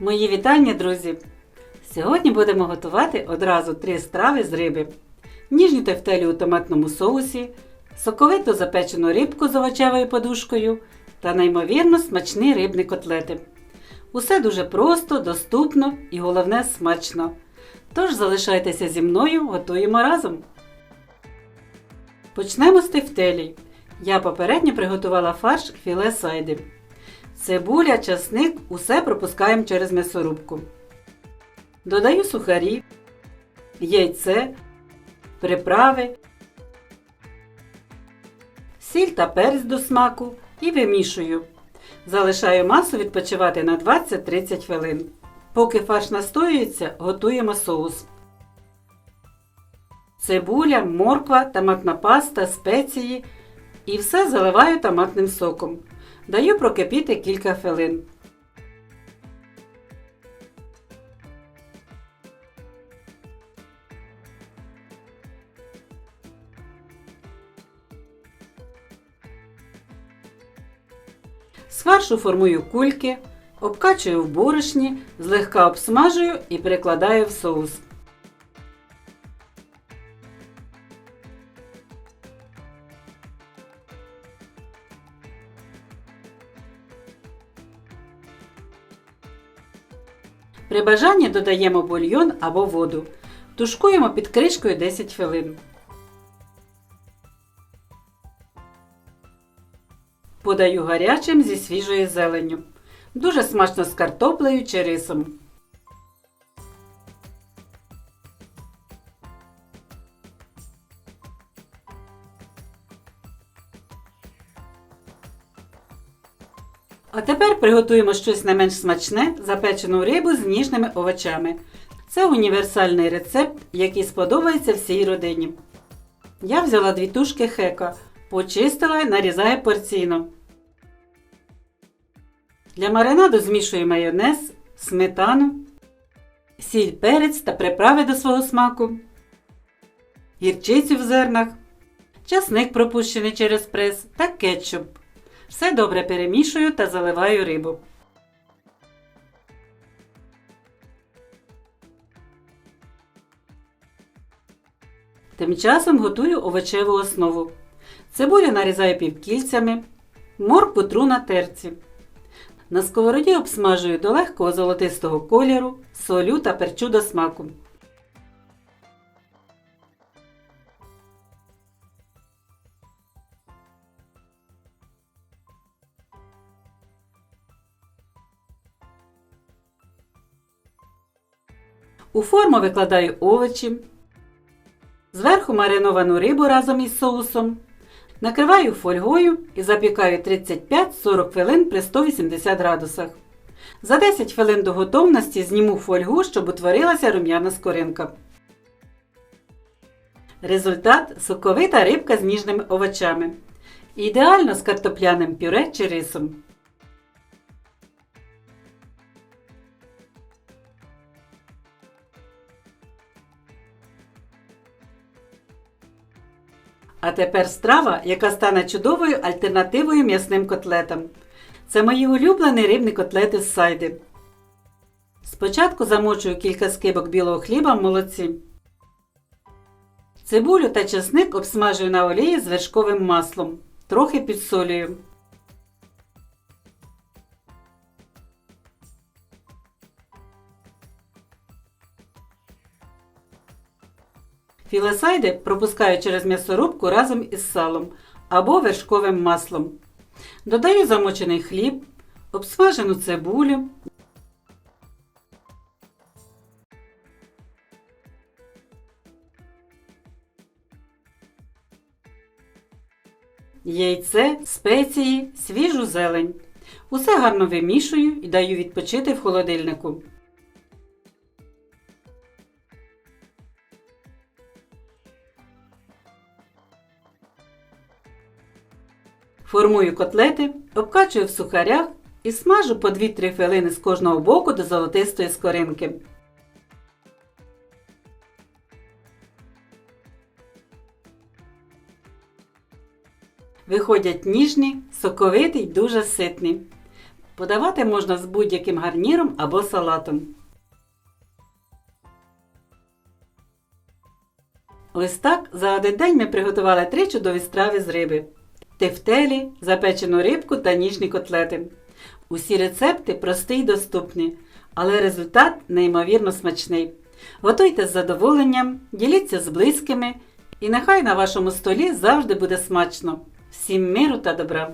Мої вітання, друзі! Сьогодні будемо готувати одразу три страви з риби: ніжні тефтелі у томатному соусі, соковиту запечену рибку з овочевою подушкою та неймовірно смачні рибні котлети. Усе дуже просто, доступно і головне смачно. Тож залишайтеся зі мною, готуємо разом. Почнемо з тефтелій. Я попередньо приготувала фарш філе сайди. Цибуля, часник усе пропускаємо через м'ясорубку. Додаю сухарі, яйце, приправи, сіль та перець до смаку і вимішую. Залишаю масу відпочивати на 20-30 хвилин. Поки фарш настоюється, готуємо соус. Цибуля, морква, томатна паста, спеції і все заливаю томатним соком. Даю прокипіти кілька хвилин. З фаршу формую кульки, обкачую в борошні, злегка обсмажую і перекладаю в соус. При бажанні додаємо бульйон або воду. Тушкуємо під кришкою 10 хвилин. Подаю гарячим зі свіжою зеленню. Дуже смачно з картоплею чи рисом. А тепер приготуємо щось не менш смачне запечену рибу з ніжними овочами. Це універсальний рецепт, який сподобається всій родині. Я взяла дві тушки хека, почистила і нарізаю порційно. Для маринаду змішую майонез, сметану, сіль перець та приправи до свого смаку, гірчицю в зернах, часник пропущений через прес та кетчуп. Все добре перемішую та заливаю рибу. Тим часом готую овочеву основу. Цибулю нарізаю півкільцями, моркву тру на терці. На сковороді обсмажую до легкого золотистого кольору, солю та перчу до смаку. У форму викладаю овочі, зверху мариновану рибу разом із соусом. Накриваю фольгою і запікаю 35-40 хвилин при 180 градусах. За 10 хвилин до готовності зніму фольгу, щоб утворилася рум'яна скоринка. Результат соковита рибка з ніжними овочами. Ідеально з картопляним пюре чи рисом. А тепер страва, яка стане чудовою альтернативою м'ясним котлетам. Це мої улюблені рибні котлети з сайди. Спочатку замочую кілька скибок білого хліба в молоці. Цибулю та чесник обсмажую на олії з вершковим маслом. Трохи підсолюю. Філесайди пропускаю через м'ясорубку разом із салом або вершковим маслом. Додаю замочений хліб, обсмажену цибулю. Яйце, спеції, свіжу зелень. Усе гарно вимішую і даю відпочити в холодильнику. Формую котлети, обкачую в сухарях і смажу по 2-3 хвилини з кожного боку до золотистої скоринки. Виходять ніжні, соковиті й дуже ситні. Подавати можна з будь-яким гарніром або салатом. Ось так за один день ми приготували три чудові страви з риби: тефтелі, запечену рибку та ніжні котлети. Усі рецепти прості й доступні, але результат неймовірно смачний. Готуйте з задоволенням, діліться з близькими, і нехай на вашому столі завжди буде смачно. Всім миру та добра!